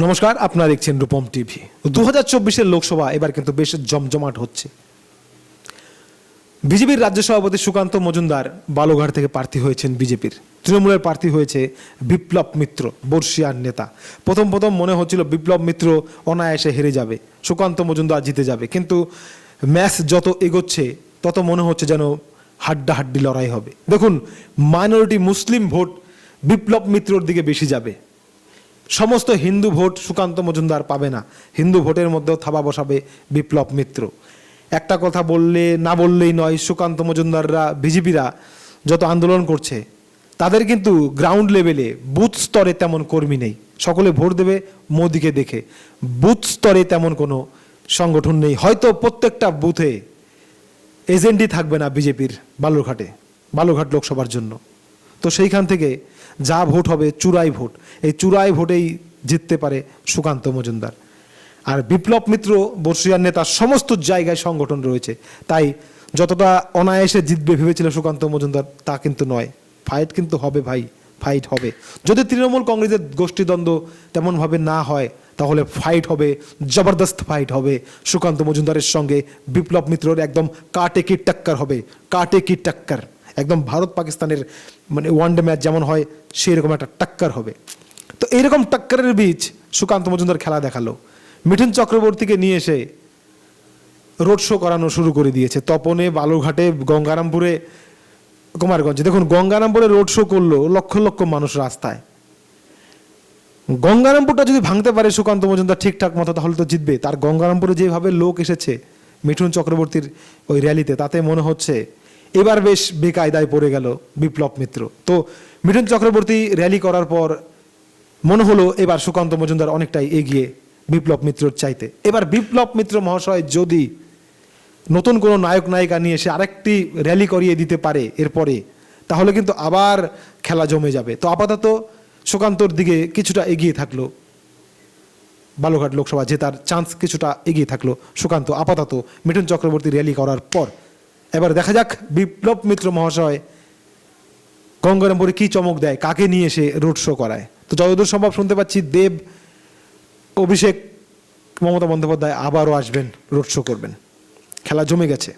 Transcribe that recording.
নমস্কার, আপনারা দেখছেন রূপম টিভি। দু হাজার চব্বিশের লোকসভা এবার কিন্তু বেশ জমজমাট হচ্ছে। বিজেপির রাজ্য সভাপতি সুকান্ত মজুমদার বালুঘাট থেকে প্রার্থী হয়েছেন বিজেপির। তৃণমূলের প্রার্থী হয়েছে বিপ্লব মিত্র বর্ষিয়ার নেতা। প্রথম প্রথম মনে হচ্ছিল বিপ্লব মিত্র অনায়াসে হেরে যাবে, সুকান্ত মজুমদার জিতে যাবে। কিন্তু ম্যাচ যত এগোচ্ছে, তত মনে হচ্ছে যেন হাড্ডাহাড্ডি লড়াই হবে। দেখুন মাইনরিটি মুসলিম ভোট বিপ্লব মিত্রর দিকে বেশি যাবে। সমস্ত হিন্দু ভোট সুকান্ত মজুমদার পাবে না। হিন্দু ভোটের মধ্যেও থাবা বসাবে বিপ্লব মিত্র। একটা কথা বললে, না বললেই নয়, সুকান্ত মজুমদাররা, বিজেপিরা যত আন্দোলন করছে, তাদের কিন্তু গ্রাউন্ড লেভেলে বুথ স্তরে তেমন কর্মী নেই। সকলে ভোট দেবে মোদিকে দেখে। বুথ স্তরে তেমন কোনো সংগঠন নেই। হয়তো প্রত্যেকটা বুথে এজেন্টই থাকবে না বিজেপির বালুরঘাটে, বালুরঘাট লোকসভার জন্য। তো সেইখান থেকে যা ভোট হবে চূড়াই ভোট। এই চূড়াই ভোটেই জিততে পারে সুকান্ত মজুমদার। আর বিপ্লব মিত্র বর্ষিয়ার নেতার সমস্ত জায়গায় সংগঠন রয়েছে। তাই যতটা অনায়াসে জিতবে ভেবেছিল সুকান্ত মজুমদার, তা কিন্তু নয়। ফাইট কিন্তু হবে ভাই, ফাইট হবে। যদি তৃণমূল কংগ্রেসের গোষ্ঠীদ্বন্দ্ব তেমনভাবে না হয়, তাহলে ফাইট হবে, জবরদস্ত ফাইট হবে। সুকান্ত মজুমদারের সঙ্গে বিপ্লব মিত্রর একদম কাটে কি টাক্কার হবে, কাটে কি টাক্কার। একদম ভারত পাকিস্তানের মানে ওয়ানডে ম্যাচ যেমন হয় সেই রকম একটা টাক্কার হবে। তো এইরকম টাক্কারের বীজ সুকান্ত মজুমদার খেলা দেখাল। মিঠুন চক্রবর্তীকে নিয়ে এসে রোড শো করানো শুরু করে দিয়েছে। তপনে, বালুরঘাটে, গঙ্গারামপুরে, কুমারগঞ্জে। দেখুন, গঙ্গারামপুরে রোড শো করল লক্ষ লক্ষ মানুষ রাস্তায়। গঙ্গারামপুরটা যদি ভাঙতে পারে সুকান্ত মজুমদার ঠিকঠাক মতো, তাহলে তো জিতবে। তার গঙ্গারামপুরে যেভাবে লোক এসেছে মিঠুন চক্রবর্তীর ওই র্যালিতে তাতে মনে হচ্ছে এবার বেশ বেকায়দায় পড়ে গেল বিপ্লব মিত্র। তো মিঠুন চক্রবর্তী র্যালি করার পর মনে হলো এবার সুকান্ত মজুমদার অনেকটাই এগিয়ে বিপ্লব মিত্রর চাইতে। এবার বিপ্লব মিত্র মহাশয় যদি নতুন কোনো নায়ক নায়িকা নিয়ে এসে আরেকটি র্যালি করিয়ে দিতে পারে এরপরে, তাহলে কিন্তু আবার খেলা জমে যাবে। তো আপাতত সুকান্তর দিকে কিছুটা এগিয়ে থাকল। বালুঘাট লোকসভা জেতার চান্স কিছুটা এগিয়ে থাকল সুকান্ত। আপাতত মিঠুন চক্রবর্তী র্যালি করার পর এবার দেখা যাক বিপ্লব মিত্র মহাশয় গঙ্গারামপুরে কি চমক দেয়, কাকে নিয়ে এসে রোড শো করায়? তো যতদূর সম্ভব শুনতে পাচ্ছি দেব, অভিষেক মমতা বন্দ্যোপাধ্যায় আবারও আসবেন রোড শো করবেন। খেলা জমে গেছে।